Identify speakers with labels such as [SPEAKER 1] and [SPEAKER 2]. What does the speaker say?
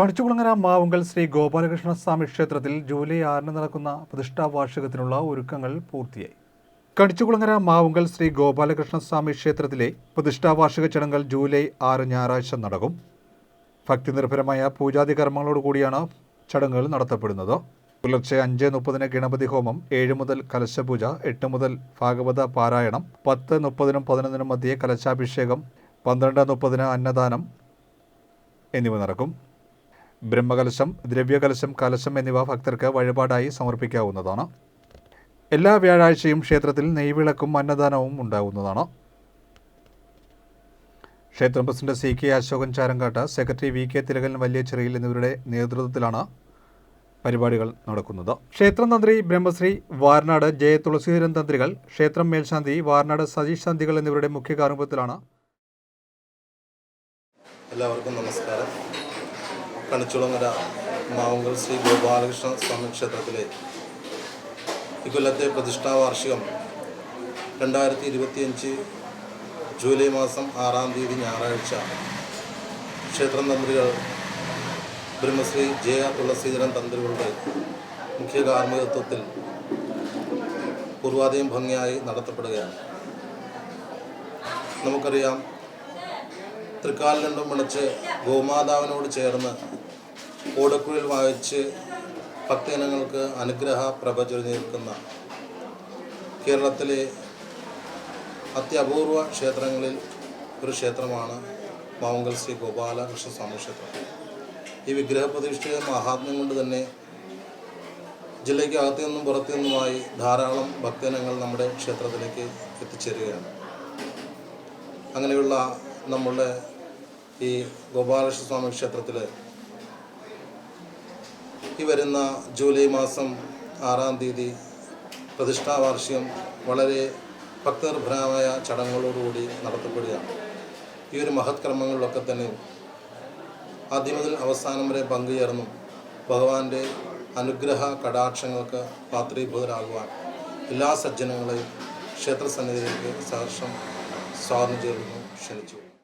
[SPEAKER 1] കണിച്ചുകുളങ്ങര മാവുങ്കൽ ശ്രീ ഗോപാലകൃഷ്ണ സ്വാമി ക്ഷേത്രത്തിൽ ജൂലൈ ആറിന് നടക്കുന്ന പ്രതിഷ്ഠാ വാർഷികത്തിനുള്ള ഒരുക്കങ്ങൾ പൂർത്തിയായി. കണിച്ചുകുളങ്ങര മാവുങ്കൽ ശ്രീ ഗോപാലകൃഷ്ണ സ്വാമി ക്ഷേത്രത്തിലെ പ്രതിഷ്ഠാ വാർഷിക ചടങ്ങുകൾ ജൂലൈ ആറ് ഞായറാഴ്ച നടക്കും. ഭക്തിനിർഭരമായ പൂജാതി കർമ്മങ്ങളോടുകൂടിയാണ് ചടങ്ങുകൾ നടത്തപ്പെടുന്നത്. പുലർച്ചെ അഞ്ച് മുപ്പതിന് ഗണപതി ഹോമം ഏഴ് മുതൽ കലശപൂജ എട്ട് മുതൽ ഭാഗവത പാരായണം പത്ത് മുപ്പതിനും പതിനൊന്നിനും മധ്യേ കലശാഭിഷേകം പന്ത്രണ്ട് മുപ്പതിന് അന്നദാനം എന്നിവ നടക്കും. ബ്രഹ്മകലശം ദ്രവ്യകലശം കലശം എന്നിവ ഭക്തർക്ക് വഴിപാടായി സമർപ്പിക്കാവുന്നതാണ്. എല്ലാ വ്യാഴാഴ്ചയും ക്ഷേത്രത്തിൽ നെയ്വിളക്കും അന്നദാനവും ഉണ്ടാകുന്നതാണ് ക്ഷേത്രം president C K Ashokan Charankattu secretary V K Thilakan വലിയച്ചിറയിൽ എന്നിവരുടെ നേതൃത്വത്തിലാണ് പരിപാടികൾ നടക്കുന്നത്. ക്ഷേത്രം തന്ത്രി ബ്രഹ്മശ്രീ വാർനാട് ജയ തുളസീധരൻ തന്ത്രികൾ ക്ഷേത്രം മേൽശാന്തി വാർനാട് സതീഷ് ശാന്തികൾ എന്നിവരുടെ മുഖ്യ
[SPEAKER 2] എല്ലാവർക്കും നമസ്കാരം. കണിച്ചുളങ്ങര മാവുങ്കൽ ശ്രീ ഗോപാലകൃഷ്ണ സ്വാമി ക്ഷേത്രത്തിലെ ഇക്കൊല്ലത്തെ പ്രതിഷ്ഠാ വാർഷികം രണ്ടായിരത്തി ഇരുപത്തിയഞ്ച് ജൂലൈ മാസം ആറാം തീയതി ഞായറാഴ്ച. ക്ഷേത്രം തന്ത്രികൾ ബ്രഹ്മശ്രീ ജയ തുളസീധരൻ തന്ത്രികളുടെ മുഖ്യ കാർമ്മികത്വത്തിൽ പൂർവാധികം ഭംഗിയായി നടത്തപ്പെടുകയാണ്. നമുക്കറിയാം തൃക്കാൽ രണ്ടും വിളിച്ച് ഗോമാതാവിനോട് ചേർന്ന് ഓടക്കുഴൽ വായിച്ച് ഭക്തജനങ്ങൾക്ക് അനുഗ്രഹ പ്രഭ നിൽക്കുന്ന കേരളത്തിലെ അത്യപൂർവ ക്ഷേത്രങ്ങളിൽ ഒരു ക്ഷേത്രമാണ് മാവുങ്കൽ ശ്രീ ഗോപാലകൃഷ്ണ സ്വാമി ക്ഷേത്രം. ഈ വിഗ്രഹ പ്രതിഷ്ഠയുടെ മഹാത്മ്യം കൊണ്ട് തന്നെ ജില്ലയ്ക്ക് അകത്തു നിന്നും പുറത്തു നിന്നുമായി ധാരാളം ഭക്തജനങ്ങൾ നമ്മുടെ ക്ഷേത്രത്തിലേക്ക് എത്തിച്ചേരുകയാണ്. അങ്ങനെയുള്ള നമ്മളുടെ ഈ ഗോപാലകൃഷ്ണ സ്വാമി ക്ഷേത്രത്തിൽ ഈ വരുന്ന ജൂലൈ മാസം ആറാം തീയതി പ്രതിഷ്ഠാവാർഷികം വളരെ ഭക്തനിർഭരമായ ചടങ്ങുകളോടുകൂടി നടത്തപ്പെടുകയാണ്. ഈ ഒരു മഹത് ക്രമങ്ങളിലൊക്കെ തന്നെ ആദ്യം മുതൽ അവസാനം വരെ പങ്കുചേർന്നും ഭഗവാന്റെ അനുഗ്രഹ കടാക്ഷങ്ങൾക്ക് പാത്രീഭൂതരാകുവാൻ എല്ലാ സജ്ജനങ്ങളെയും ക്ഷേത്രസന്നിധിയിലേക്ക് സഹർഷം ചെയ്യുന്നു. ക്ഷണിച്ചു.